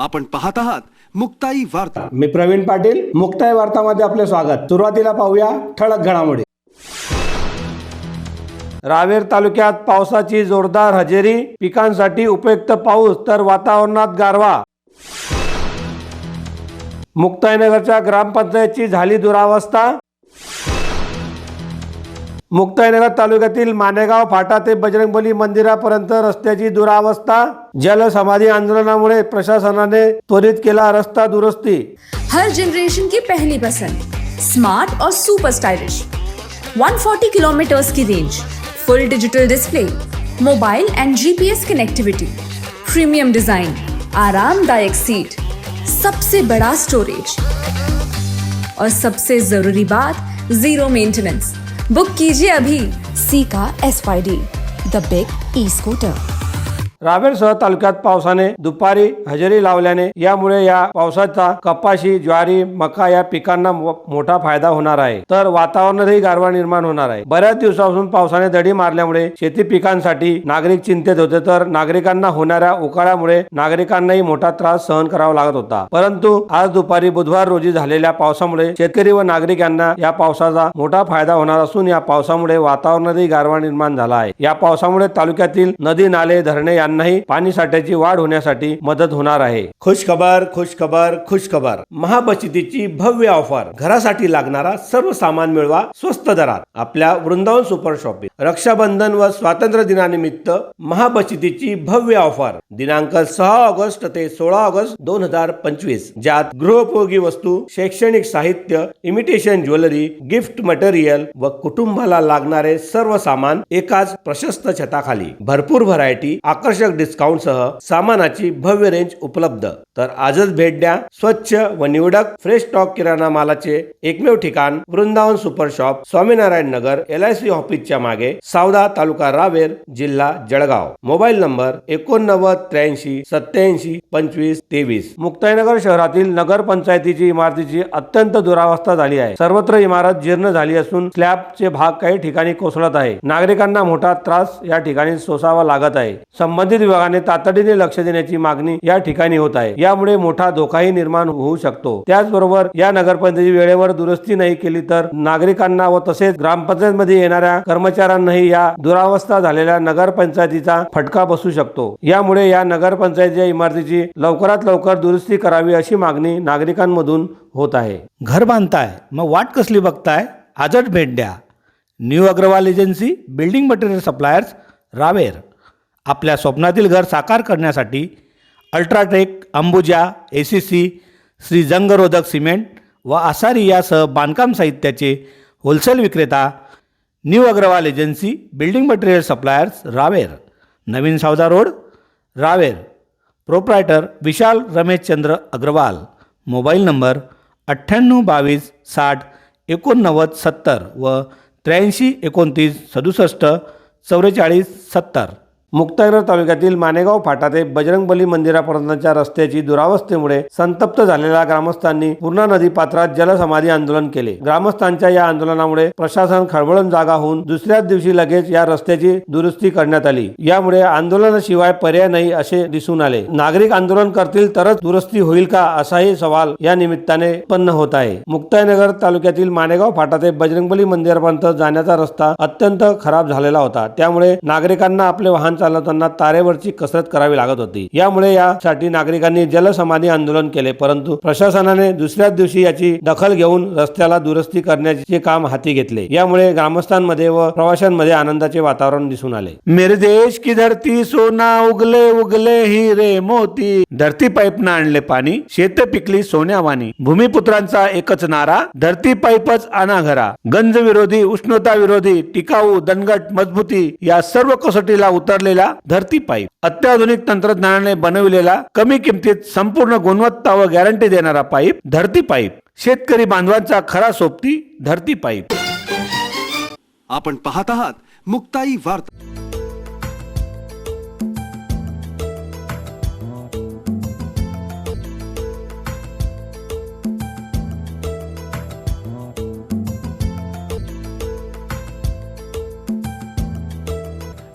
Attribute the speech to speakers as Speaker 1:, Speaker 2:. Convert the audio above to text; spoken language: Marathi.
Speaker 1: आपण पाहत आहात मुक्ताई वार्ता.
Speaker 2: मी प्रवीण पाटील मुक्ताई वार्तामध्ये आपले स्वागत. सुरुवातीला पाहूया ठळक घडामोडी. रावेर तालुक्यात पावसाची जोरदार हजेरी पिकांसाठी उपयुक्त पाऊस तर वातावरणात गारवा. मुक्ताईनगरच्या ग्रामपंचायतची झाली दुरावस्था मुक्ताईनगर तालुक्यातील मानेगाव फाटा ते बजरंगबली मंदिरापर्यंत रस्त्याची दुरावस्था जलसमाधी आंदोलनामुळे प्रशासनाने त्वरित केला रस्ता दुरुस्ती.
Speaker 3: हर जनरेशन की पहली पसंद स्मार्ट और सुपर स्टाइलिश 140 किलोमीटर्स की range full digital display mobile and GPS connectivity premium design आरामदायक सीट सबसे बड़ा स्टोरेज और सबसे जरूरी बात जीरो मेंटेनेंस बुक कीजिए अभी सी का एस द बिग ई स्कूटर।
Speaker 2: रावेरसह तालुक्यात पावसाने दुपारी हजेरी लावल्याने यामुळे या पावसाचा कपाशी ज्वारी मका या पिकांना मोठा फायदा होणार आहे. तर वातावरणातही गारवा निर्माण होणार आहे. बऱ्याच दिवसापासून पावसाने दडी मारल्यामुळे शेती पिकांसाठी नागरिक चिंतेत होते. तर नागरिकांना होणाऱ्या उकाळ्यामुळे नागरिकांनाही मोठा त्रास सहन करावा लागत होता. परंतु आज दुपारी बुधवार रोजी झालेल्या पावसामुळे शेतकरी व नागरिक यांना या पावसाचा मोठा फायदा होणार असून या पावसामुळे वातावरणातही गारवा निर्माण झाला आहे. या पावसामुळे तालुक्यातील नदी नाले धरणे यांनाही पाणी साठ्याची वाढ होण्यासाठी मदत होणार आहे. खुश खबर खुश खबर खुश खबर. महाबचतीची भव्य ऑफर. घरासाठी लागणारा सर्व सामान मिळवा स्वस्त दरात. आपल्या वृंदावन सुपर शॉपिंग. रक्षाबंधन व स्वातंत्र्य दिनानिमित्त महाबचतीची भव्य ऑफर. दिनांक सहा ऑगस्ट ते सोळा ऑगस्ट दोन हजार पंचवीस. ज्यात गृहोपयोगी वस्तू शैक्षणिक साहित्य इमिटेशन ज्वेलरी गिफ्ट मटेरियल व कुटुंबाला लागणारे सर्व सामान एकाच प्रशस्त छताखाली. भरपूर व्हरायटी आकर्षक आकर्षक डिस्काउंटसह सामानाची भव्य रेंज उपलब्ध. तर आजच भेट द्या स्वच्छ व निवडक फ्रेश स्टॉक किराणा मालाचे एकमेव ठिकाण Vrindavan super shop Swaminarayan Nagar L I C ऑफिसच्या मागे सावदा तालुका रावेर जिल्हा जळगाव. मोबाईल नंबर एकोणनव्वद त्र्याऐंशी सत्याऐंशी पंचवीस तेवीस. मुक्ताईनगर शहरातील नगर पंचायतीची इमारतीची अत्यंत दुरावस्था झाली आहे. सर्वत्र इमारत जीर्ण झाली असून स्लॅबचे भाग काही ठिकाणी कोसळत आहे. नागरिकांना मोठा त्रास या ठिकाणी सोसावा लागत आहे. संबंधित विभागाने तातडीने लक्ष देण्याची मागणी या ठिकाणी होत आहे. यामुळे मोठा धोकाही निर्माण होऊ शकतो. त्याचबरोबर या नगरपंचायती वेळेवर दुरुस्ती नाही केली तर नागरिकांना व तसेच ग्रामपंचायत मध्ये येणाऱ्या कर्मचाऱ्यांनाही या दुरावस्था झालेल्या नगरपंचायतीचा फटका बसू शकतो. यामुळे या नगरपंचायतीच्या इमारतीची लवकरात लवकर दुरुस्ती करावी अशी मागणी नागरिकांमधून होत आहे. घर बांधताय मग वाट कसली बघताय? आजच भेट द्या. New Agarwal agency building material suppliers Raver. आपल्या स्वप्नातील घर साकार करण्यासाठी UltraTech Ambuja A C C Shri जंगरोधक cement व आसारी यासह बांधकाम साहित्याचे होलसेल विक्रेता new Agarwal agency building material suppliers Raver. नवीन Savda road Raver. Proprietor Vishal Rameshchandra Agarwal. Mobile number अठ्ठ्याण्णव बावीस साठ एकोणनव्वद सत्तर व त्र्याऐंशी एकोणतीस सदुसष्ट चौवेचाळीस सत्तर. मुक्ताईनगर तालुक्यातील मानेगाव फाटा ते बजरंगबली मंदिरापर्यंतच्या रस्त्याची दुरावस्थेमुळे संतप्त झालेल्या ग्रामस्थांनी पूर्णा नदी पात्रात जलसमाधी आंदोलन केले. ग्रामस्थांच्या या आंदोलनामुळे प्रशासन खळबळून जागा होऊन दुसऱ्याच दिवशी लगेच या रस्त्याची दुरुस्ती करण्यात आली. यामुळे आंदोलनाशिवाय पर्याय नाही असे दिसून आले. नागरिक आंदोलन करतील तरच दुरुस्ती होईल का असाही सवाल या निमित्ताने उत्पन्न होत आहे. मुक्ताईनगर तालुक्यातील मानेगाव फाटा ते बजरंगबली मंदिरापर्यंत जाण्याचा रस्ता अत्यंत खराब झालेला होता. त्यामुळे नागरिकांना आपले वाहन चालवताना तारेवरची कसरत करावी लागत होती. यामुळे यासाठी नागरिकांनी जलसमाधी आंदोलन केले परंतु प्रशासनाने दुसऱ्याच दिवशी याची दखल घेऊन रस्त्याला दुरुस्ती करण्याचे काम हाती घेतले. यामुळे ग्रामस्थांमध्ये व प्रवाशांमध्ये आनंदाचे वातावरण दिसून आले. मेरे देश की धरती सोना उगले उगले हिरे मोती. धरती पाईप न आणले पाणी शेत पिकली सोन्यावानी भूमिपुत्रांचा एकच नारा धरती पाईपच आणा घरा गंज विरोधी उष्णता विरोधी टिकाऊ दणगट मजबूती या सर्व कसोटीला उतरले धरती पाईप. अत्याधुनिक तंत्रज्ञानाने बनविलेला कमी किमतीत संपूर्ण गुणवत्ता व गॅरंटी देणारा पाईप धरती पाईप. शेतकरी बांधवांचा खरा सोबती धरती पाईप.
Speaker 1: आपण पाहत आहात मुक्ताई वार्ता.